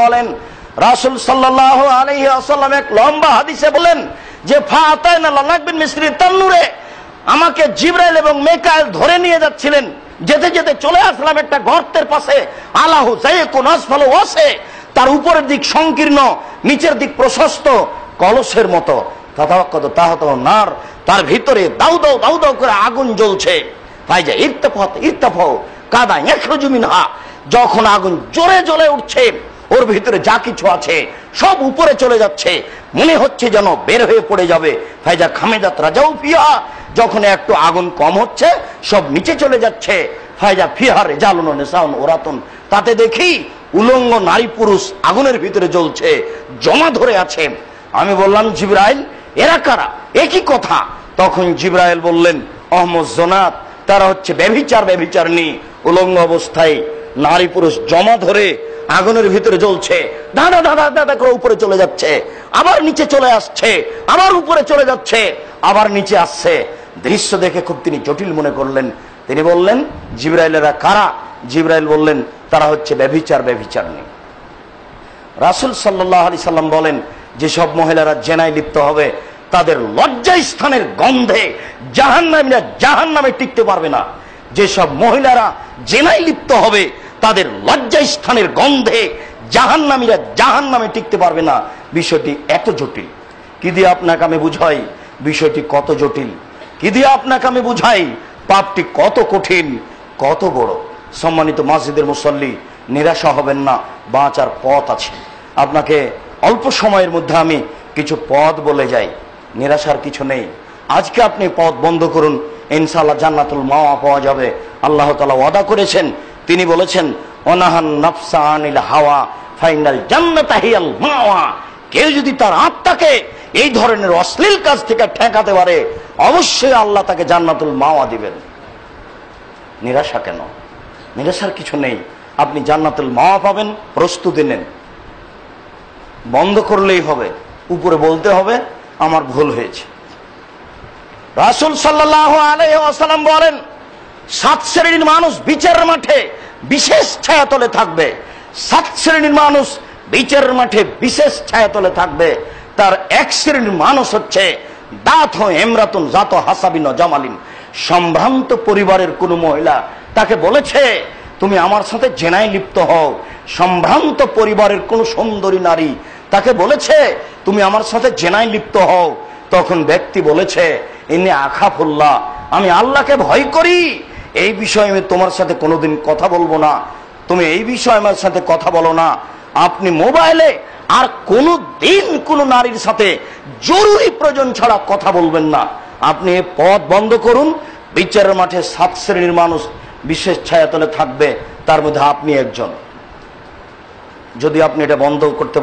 বলেন, রাসুল সাল্লাহ আলহি আসাল্লাম এক লম্বা হাদিসে বলেন যে মিস্ত্রি তান্নুরে আমাকে জিব্রাইল এবং মেকাইল ধরে নিয়ে যাচ্ছিলেন। যেতে যেতে চলে আসলাম একটা গর্তের পাশে। আসে তার উপরের দিক সংকীর্ণ, নিচের দিক প্রশস্ত, কলসের মতো। তাহত নার। তার ভিতরে দাউ দাউ দাউ দাউ করে আগুন জ্বলছে। ভাইজা ইর্তফত ইর্তফ কাদা একরজু মিনহা। যখন আগুন জোরে জ্বলে উঠছে, ওর ভিতরে যা কিছু আছে সব উপরে চলে যাচ্ছে। মনে হচ্ছে যেন বের হয়ে পড়ে যাবে ভাইজা খামেদাত রাজাও ফিয়া যখন একটু আগুন কম হচ্ছে, সব নিচে চলে যাচ্ছে। ফায়জা ফিহার জালুন নেশাউন ওরাতন তাতে দেখি উলঙ্গ নারী পুরুষ আগুনের ভিতরে জ্বলছে, জমা ধরে আছে। আমি বললাম, জিব্রাইল, এরা কারা? একই কথা? তখন জিব্রাইল বললেন, অহমদ জোনাত, তারা হচ্ছে ব্যভিচার ব্যভিচার নি উলঙ্গ অবস্থায় নারী পুরুষ জমা ধরে আগুনের ভিতরে জ্বলছে। দাদা দাদা দাদা করে উপরে চলে যাচ্ছে। আবার নিচে চলে আসছে। আবার উপরে চলে যাচ্ছে। আবার নিচে আসছে। দৃশ্য দেখে খুব তিনি জটিল মনে করলেন। তিনি বললেন, জিব্রাইলেরা কারা? জিব্রাইল বললেন, তারা হচ্ছে ব্যভিচার ব্যভিচার নেই রাসুল সাল্লাহ আলি সাল্লাম বলেন যেসব মহিলারা জেনায় লিপ্ত হবে, তাদের লজ্জা স্থানের গন্ধে জাহান নামীরা জাহান নামে টিকতে পারবে না। যেসব মহিলারা জেনায় লিপ্ত হবে তাদের লজ্জা স্থানের গন্ধে জাহান নামীরা জাহান নামে টিকতে পারবে না। বিষয়টি এত জটিল। কি দিয়ে আপনাকে আমি বুঝাই? বিষয়টি কত জটিল। কি দিয়ে আপনাকে আমি বুঝাই? পাপটি কত কঠিন, কত বড়। সম্মানিত মসজিদের মুসল্লি, নিরাশা হবেন না, বাঁচার পথ আছে। আপনাকে অল্প সময়ের মধ্যে আমি কিছু পথ বলে যাই। নিরাশার কিছু নেই। আজকে আপনি পথ বন্ধ করুন। ইনশাল্লাহ জান্নাতুল মাওয়া পাওয়া যাবে। আল্লাহ তালা ওয়াদা করেছেন তিনি বলেছেন অনাহান নফসা আনিল হাওয়া, ফাইনাল জান্নাতাহিয়াল মাওয়া। কেউ যদি তার আত্মাকে এই ধরনের অশ্লীল কাজ থেকে ঠেকাতে পারে, অবশ্যই আল্লাহ তাকে জান্নাতুল মাওয়া দিবেন। নিরাশা কেন? নিরাশার কিছু নেই। আপনি জান্নাতুল মাওয়া পাবেন, প্রস্তুতি নেন। বন্ধ করলেই হবে, উপরে বলতে হবে, আমার ভুল হয়েছে। রাসুল সাল্লাহ আলাইসাল্লাম বলেন সাত শ্রেণির মানুষ বিচারের মাঠে বিশেষ ছায়াতলে থাকবে। সাত শ্রেণির মানুষ বিচারের মাঠে বিশেষ ছায়াতলে থাকবে। তার এক শ্রেণির মানুষ হচ্ছে দাঁত এমরাতুন জাত হাসাবিন জামালিন। সম্ভ্রান্ত পরিবারের কোন মহিলা তাকে বলেছে, তুমি আমার সাথে জেনায় লিপ্ত হও। সম্ভ্রান্ত পরিবারের কোন সুন্দরী নারী তাকে বলেছে, তুমি আমার সাথে জেনায় লিপ্ত হও। তখন ব্যক্তি বলেছে ইনি আখাফুল্লাহ, আমি আল্লাহকে ভয় করি। এই বিষয়ে আমি তোমার সাথে কোনোদিন কথা বলব না। তুমি এই বিষয়ে আমার সাথে কথা বলো না। আপনি মোবাইলে আর কোনো দিন কোন নারীর সাথে জরুরি প্রয়োজন ছাড়া কথা বলবেন না। আপনি পথ বন্ধ করুন। বিচারের মাঠে সাত শ্রেণির মানুষ বিশেষ ছায়াতলে থাকবে। তার মধ্যে আপনি একজন। যদি আপনি এটা বন্ধ করতে